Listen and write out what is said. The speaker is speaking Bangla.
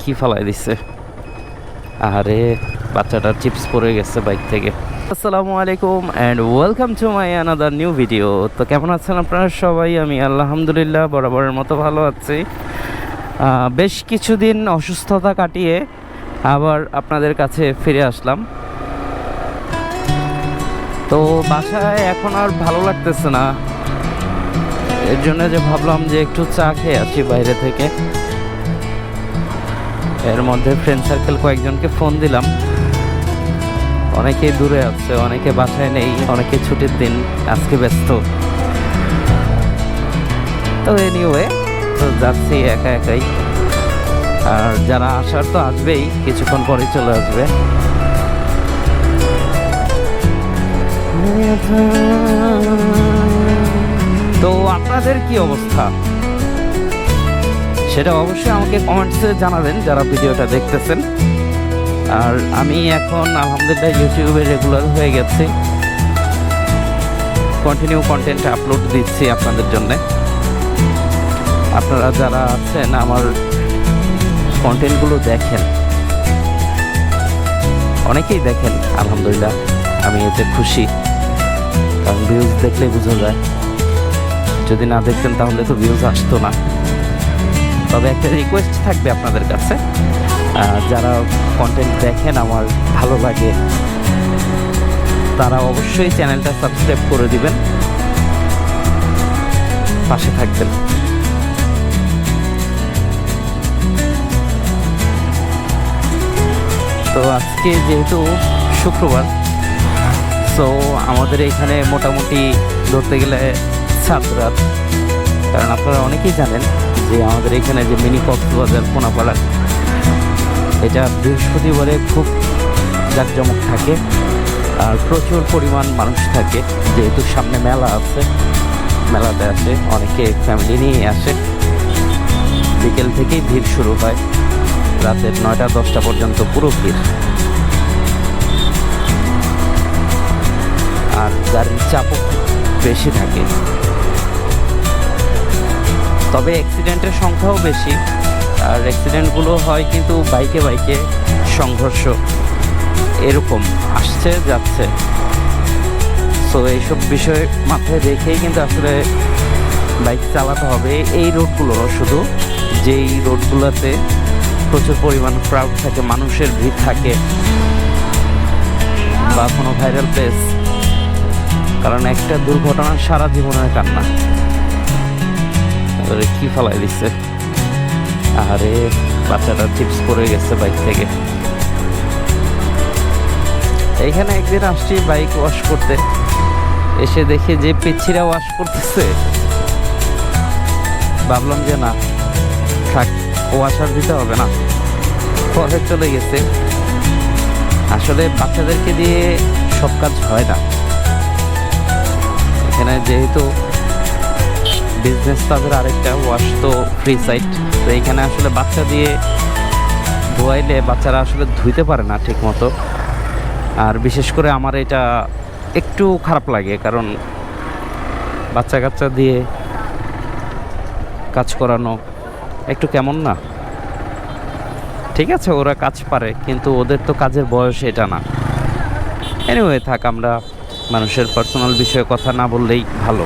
কি ফালাই দিছে? আরে, বাচ্চাটা চিপস পড়ে গেছে বাইক থেকে। আসসালামু আলাইকুম and welcome to my another new video তো কেমন আছেন আপনারা সবাই? আমি আলহামদুলিল্লাহ বরাবরের মতো ভালো আছি। বেশ কিছুদিন অসুস্থতা কাটিয়ে আবার আপনাদের কাছে ফিরে আসলাম। তো বাসায় এখন আর ভালো লাগতেছে না। এর জন্য যে ভাবলাম যে একটু চা খেয়ে আসি বাইরে থেকে। এর মধ্যে ফ্রেন্ড সার্কেল কয়েকজনকে ফোন দিলাম। অনেকে দূরে আছে, অনেকে বাসায় নেই, অনেকে ছুটির দিন, আজকে ব্যস্ত। তো এনিওয়ে তো যাচ্ছি একা একাই। আর যারা আসার তো আসবেই, কিছুক্ষণ পরে চলে আসবে। তো আপনাদের কি অবস্থা? সেটা অবশ্যই আমাকে কমেন্টসে জানাবেন যারা ভিডিওটা দেখতেছেন। আর আমি এখন, আলহামদুলিল্লাহ ইউটিউবে রেগুলার হয়ে গেছি। কন্টিনিউ কন্টেন্ট আপলোড দিচ্ছি আপনাদের জন্য। আপনারা যারা আছেন, আমার কন্টেন্টগুলো দেখেন। অনেকেই দেখেন, আলহামদুলিল্লাহ, আমি এতে খুশি। কারণ ভিউজ দেখলে বোঝা যায়। যদি না দেখতেন, তাহলে তো ভিউজ আসতো না। তবে একটা রিকোয়েস্ট থাকবে আপনাদের কাছে। যারা কন্টেন্ট দেখেন, আমার ভালো লাগে, তারা অবশ্যই চ্যানেলটা সাবস্ক্রাইব করে দিবেন। পাশে থাকবেন। তো আজকে যেহেতু শুক্রবার সো আমাদের এখানে মোটামুটি ধরতে গেলে সাত রাত। কারণ আপনারা অনেকেই জানেন যে আমাদের এখানে যে মিনি কক্সবাজার, কোনাপাড়া, এটা বৃহস্পতিবারে খুব জাঁকজমক থাকে আর প্রচুর পরিমাণ মানুষ থাকে। যেহেতু সামনে মেলা আছে, মেলাতে আসে, অনেকে ফ্যামিলি নিয়ে আসে। বিকেল থেকেই ভিড় শুরু হয়। রাতের নয়টা, দশটা পর্যন্ত পুরো ভিড়। আর গাড়ির চাপও বেশি থাকে। তবে অ্যাক্সিডেন্টের সংখ্যাও বেশি। আর অ্যাক্সিডেন্টগুলো হয় কিন্তু বাইকে বাইকে সংঘর্ষ এরকম আসছে, যাচ্ছে। সো এইসব বিষয় মাথায় রেখেই কিন্তু আসলে বাইক চালাতে হবে। এই রোডগুলো শুধু, যেই রোডগুলোতে প্রচুর পরিমাণ ক্রাউড থাকে, মানুষের ভিড় থাকে, বা কোনো ভাইরাল প্লেস কারণ একটা দুর্ঘটনা সারা জীবনের কান্না। আরে কি ফালাই দিচ্ছে আরে, বাচ্চাটা চিপস পড়ে গেছে বাইক থেকে। এইখানে একদিন আসছি বাইক ওয়াশ করতে। এসে দেখে যে পিচ্ছিরা ওয়াশ করতেছে। ভাবলাম যে না, থাক ওয়াশার দিতে হবে না। পরে চলে গেছে। আসলে বাচ্চাদেরকে দিয়ে সব কাজ হয় না। এখানে যেহেতু বিজনেস তাদের আরেকটা ওয়াশ তো ফ্রি সাইট তো এইখানে আসলে বাচ্চা দিয়ে ধোয়াইলে বাচ্চারা আসলে ধুইতে পারে না ঠিক মতো আর বিশেষ করে আমার এটা একটু খারাপ লাগে, কারণ বাচ্চা কাচ্চা দিয়ে কাজ করানো একটু কেমন না? ঠিক আছে, ওরা কাজ পারে, কিন্তু ওদের তো কাজের বয়স এটা না। এনিওয়ে থাক, আমরা মানুষের পার্সোনাল বিষয়ে কথা না বললেই ভালো।